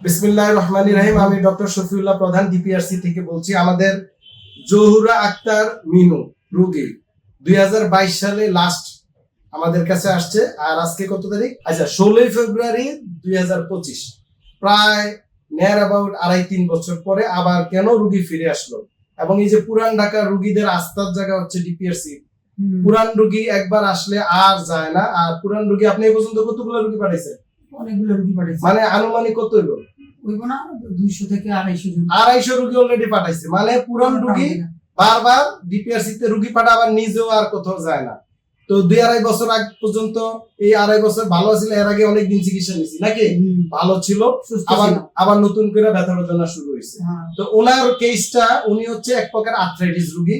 বিসমিল্লাহ রহমান রাহিম আমি ডক্টর শফিউল্লাহ প্রধান ডিপিআরসি থেকে বলছি আমাদের জহুরা আক্তার মিনু রুগী দুই সালে লাস্ট আমাদের কাছে আসছে আর আজকে কত তারিখ? আচ্ছা ষোলোই ফেব্রুয়ারি দুই প্রায় নেয়ার অ্যাবাউট আড়াই তিন বছর পরে আবার কেন রুগী ফিরে আসলো? এবং এই যে পুরান ঢাকার রুগীদের আস্থার জায়গা হচ্ছে ডিপিআরসি। পুরান রুগী একবার আসলে আর যায় না আর পুরান রুগী আপনি এই পর্যন্ত কতগুলো রুগী পাঠাইছেন? অনেকগুলো রুগী পাঠাইছে। মানে আনুমানিক কত হইল? হইব না দুইশো থেকে আড়াইশো জন। আড়াইশো রুগী অলরেডি পাঠাইছে। মানে পুরান রুগী বারবার ডিপিআরসি তে রুগী আবার নিজেও আর কোথাও যায় না। তো দুই আড়াই বছর আগ পর্যন্ত এই আড়াই বছর ভালো ছিল এর আগে অনেক চিকিৎসা নিছি নাকি? ভালো ছিল। আবার আবার নতুন করে ব্যথা বেদনা শুরু হয়েছে। হ্যাঁ, তো ওনার কেসটা উনি হচ্ছে এক প্রকার আর্থ্রাইটিস রুগী।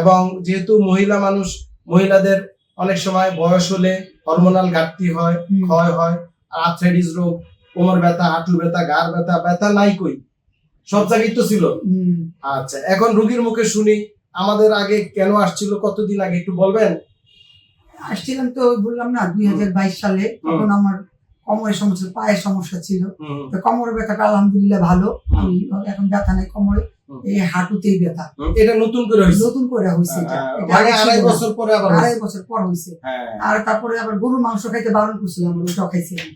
এবং যেহেতু মহিলা মানুষ মহিলাদের অনেক সময় বয়স হলে হরমোনাল ঘাটতি হয়। ক্ষয় হয় আর আর্থ্রাইটিস রোগ কোমর ব্যথা হাঁটু ব্যথা গার ব্যথা ব্যথা নাই কই। সব জায়গায় তো ছিল। আচ্ছা এখন রুগীর মুখে শুনি আমাদের আগে কেন আসছিল কতদিন আগে একটু বলবেন? আসছিলাম তো বললাম না দুই হাজার বাইশ সালে তখন আমার কোমরের সমস্যা পায়ের সমস্যা ছিল। তো কোমরের ব্যথাটা আলহামদুলিল্লাহ ভালো। আমি এখন ব্যথা নেই কোমরে। এই হাঁটুতেই ব্যথা। এটা নতুন করে নতুন করে এটা। মানে আড়াই বছর পরে আবার আড়াই বছর পর হ্যাঁ। আর তারপরে আবার গরুর মাংস খাইতে বারণ করছিলাম আমরা ওটাও খাইছিলাম।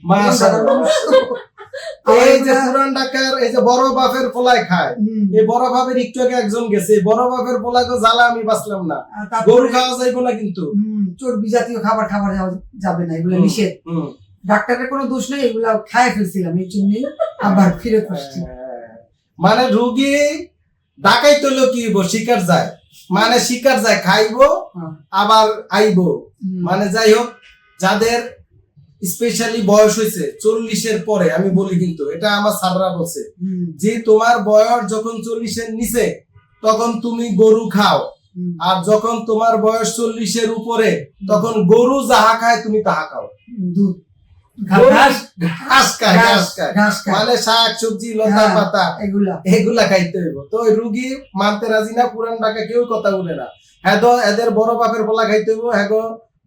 এই যে পুরান ঢাকার এই যে বড় বাপের পোলায় খায় এই বড় বাপের একটু আগে একজন গেছে বড় বাপের পোলাকে জ্বালা আমি বাঁচলাম না। গরু খাওয়া যাইবো না কিন্তু। চর্বি জাতীয় খাবার খাবার যাবে না এগুলো নিষেধ। ডাক্তারের কোনো দোষ নেই এগুলো খায় ফেলছিলাম এই জন্যই আবার ফিরে আসছি। হ্যাঁ। মানে রুগী ডাকাই তোলো কি শিকার যায়। মানে শিকার যায় খাইবো হ্যাঁ। আবার আইবো। মানে যাই হোক যাদের স্পেশালি বয়স হয়েছে চল্লিশের পরে আমি বলি কিন্তু এটা আমার সাররা বলছে যে তোমার বয়স যখন চল্লিশের নিচে তখন তুমি গরু খাও। আর যখন তোমার বয়স চল্লিশের উপরে তখন গরু যাহা খায় তুমি তাহা খাও। দুধ। ঘাস ঘাস খায় ঘাস খায়। মানে শাক সবজি লতা হ্যাঁ। পাতা এগুলা। এগুলা খাইতে হইব। তো রুগী মানতে রাজি না পুরান ঢাকা কেউ কথা বলে না। হ্যাঁ এদের বড় বাপের পোলা খাইতে হইব হ্যাঁ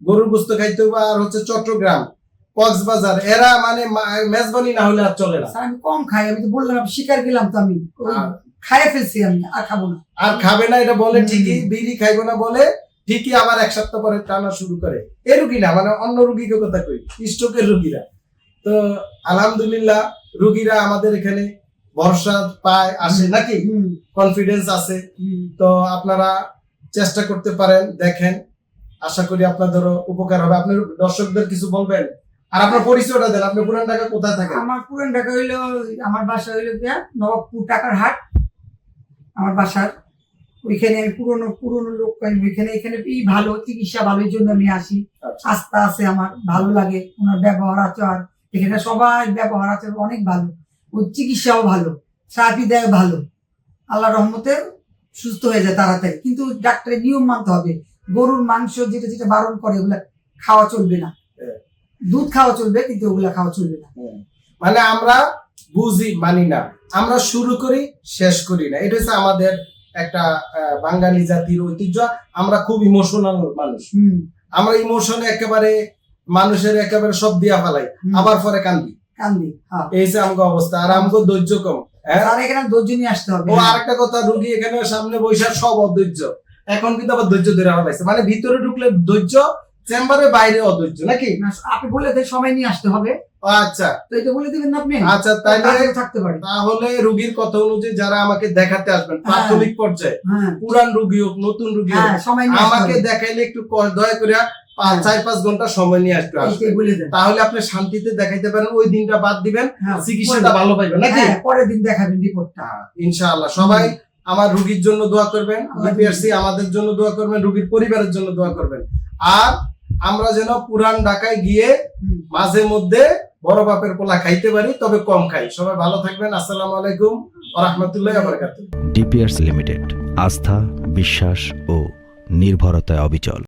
গরুর গোস্ত খাইতে হইব আর হচ্ছে চট্টগ্রাম কক্সবাজার। এরা মানে মেজবানি না হলে আর চলে না। আমি কম খাই আমি তো বললাম শিকার গেলাম তো আমি। খাইয়ে ফেলছি আমি আর খাব না। আর খাবে না এটা বলে ঠিকই বিড়ি খাইবো না বলে ঠিকই আবার এক সপ্তাহ পরে টানা শুরু করে। এ রুগী না মানে অন্য রুগীকে কথা কই স্ট্রোকের রুগীরা। তো আলহামদুলিল্লাহ রুগীরা আমাদের এখানে ভরসা পায় আসে নাকি? কনফিডেন্স আছে। তো আপনারা চেষ্টা করতে পারেন দেখেন। আশা করি আপনাদেরও উপকার হবে। আপনি দর্শকদের কিছু বলবেন? আর আপনার পরিচয়টা দেন আপনি পুরান ঢাকা কোথায় থাকেন? আমার পুরান ঢাকা হইল আমার বাসা হইল নবাবপুর টাকার হাট। আমার বাসার ওইখানে আমি পুরনো পুরনো লোক আমি ওইখানে এখানে এই ভালো চিকিৎসা ভালো এই জন্য আমি আসি। আচ্ছা। আস্থা আছে আমার ভালো লাগে ওনার ব্যবহার আচার এখানে সবাই ব্যবহার আচার অনেক ভালো। ওই চিকিৎসাও ভালো থেরাপি দেয় ভালো। আল্লাহ রহমতে সুস্থ হয়ে যায় তাড়াতাড়ি। কিন্তু ডাক্তারের নিয়ম মানতে হবে। গরুর মাংস যেটা যেটা বারণ করে ওগুলা খাওয়া চলবে না। হ্যাঁ। দুধ খাওয়া চলবে কিন্তু ওগুলা খাওয়া চলবে না। মানে আমরা বুঝি মানি না। আমরা শুরু করি শেষ করি না। এটা হচ্ছে আমাদের একটা বাঙালি জাতির ঐতিহ্য। আমরা খুব ইমোশনাল মানুষ। আমরা ইমোশনে একেবারে মানুষের একেবারে সব দিয়া ফেলাই। আবার পরে কান্দি। কান্দি হ্যাঁ এই যে আমাকে অবস্থা। আর আমাকে ধৈর্য কম। হ্যাঁ? আর এখানে ধৈর্য নিয়ে আসতে হবে। ও আরেকটা কথা রুগী এখানে সামনে বৈশাখ সব অধৈর্য। এখন কিন্তু আবার ধৈর্য ধরে ফেলাইছে মানে ভিতরে ঢুকলে ধৈর্য চেম্বারে বাইরে অধৈর্য নাকি? আপনি বলে দেন সময় নিয়ে আসতে হবে। আচ্ছা। তো এটা বলে দিবেন না আপনি? আচ্ছা তাহলে থাকতে পারে। তাহলে রুগীর কথা অনুযায়ী যারা আমাকে দেখাতে আসবেন হ্যাঁ। প্রাথমিক পর্যায়ে হ্যাঁ। পুরান রুগী হোক নতুন রুগী হোক হ্যাঁ আমাকে দেখাইলে একটু দয়া করে পাঁচ। চার পাঁচ ঘণ্টা সময় নিয়ে আসতে আসবে তাহলে আপনি শান্তিতে দেখাইতে পারেন ওই দিনটা বাদ দিবেন চিকিৎসাটা ভালো পাইবেন নাকি? পরের দিন দেখাবেন রিপোর্টটা। ইনশাআল্লাহ। সবাই আমার রুগীর জন্য দোয়া করবেন বিপিআরসি আমাদের জন্য দোয়া করবেন রুগীর পরিবারের জন্য দোয়া করবেন। আর আমরা যেন পুরান ঢাকায় গিয়ে মাঝে মধ্যে বড় বাপের পোলা খাইতে পারি তবে কম খাই। সবাই ভালো থাকবেন। আসসালামু আলাইকুম রহমতুল্লাহ বারকাতুহ। ডিপিআরস লিমিটেড আস্থা বিশ্বাস ও নির্ভরতায় অবিচল।